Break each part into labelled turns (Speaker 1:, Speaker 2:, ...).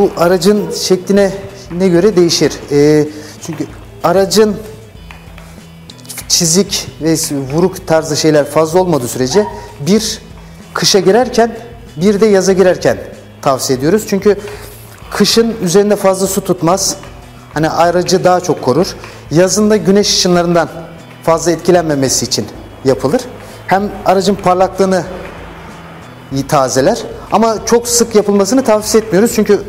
Speaker 1: Bu aracın şekline ne göre değişir. Ee, çünkü aracın çizik ve vuruk tarzı şeyler fazla olmadığı sürece bir kışa girerken bir de yaza girerken tavsiye ediyoruz. Çünkü kışın üzerinde fazla su tutmaz. Hani aracı daha çok korur. Yazında güneş ışınlarından fazla etkilenmemesi için yapılır. Hem aracın parlaklığını tazeler ama çok sık yapılmasını tavsiye etmiyoruz. Çünkü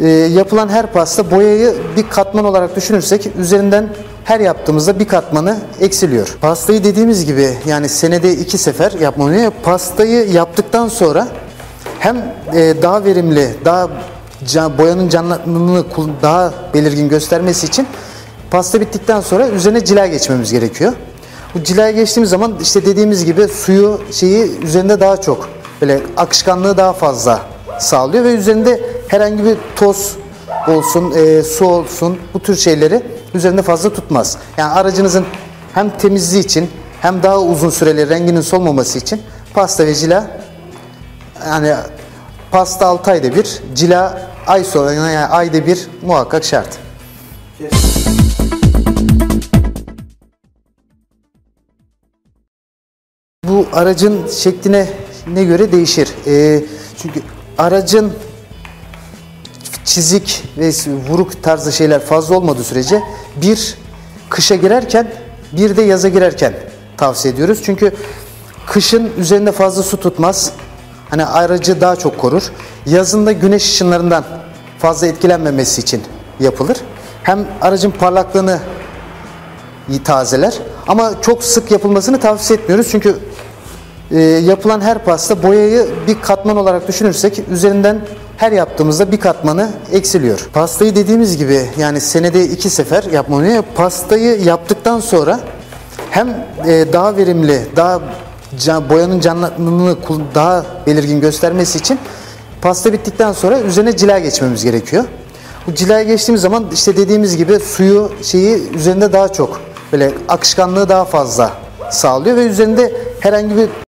Speaker 1: e, yapılan her pasta boyayı bir katman olarak düşünürsek üzerinden her yaptığımızda bir katmanı eksiliyor. Pastayı dediğimiz gibi yani senede iki sefer yapmamız Pastayı yaptıktan sonra hem e, daha verimli, daha can, boyanın canlılığını daha belirgin göstermesi için pasta bittikten sonra üzerine cila geçmemiz gerekiyor. Bu cilaya geçtiğimiz zaman işte dediğimiz gibi suyu şeyi üzerinde daha çok böyle akışkanlığı daha fazla sağlıyor ve üzerinde herhangi bir toz olsun, e, su olsun bu tür şeyleri üzerinde fazla tutmaz. Yani aracınızın hem temizliği için hem daha uzun süreli renginin solmaması için pasta ve cila yani pasta 6 ayda bir, cila ay sonra yani ayda bir muhakkak şart. Bu aracın şekline ne göre değişir. Ee, çünkü aracın çizik ve vuruk tarzı şeyler fazla olmadığı sürece bir kışa girerken bir de yaza girerken tavsiye ediyoruz. Çünkü kışın üzerinde fazla su tutmaz. Hani aracı daha çok korur. Yazında güneş ışınlarından fazla etkilenmemesi için yapılır. Hem aracın parlaklığını tazeler ama çok sık yapılmasını tavsiye etmiyoruz. Çünkü e, yapılan her pasta boyayı bir katman olarak düşünürsek üzerinden her yaptığımızda bir katmanı eksiliyor. Pastayı dediğimiz gibi yani senede iki sefer yapmamız Pastayı yaptıktan sonra hem e, daha verimli, daha boyanın canlılığını daha belirgin göstermesi için pasta bittikten sonra üzerine cila geçmemiz gerekiyor. Bu cilaya geçtiğimiz zaman işte dediğimiz gibi suyu şeyi üzerinde daha çok böyle akışkanlığı daha fazla sağlıyor ve üzerinde herhangi bir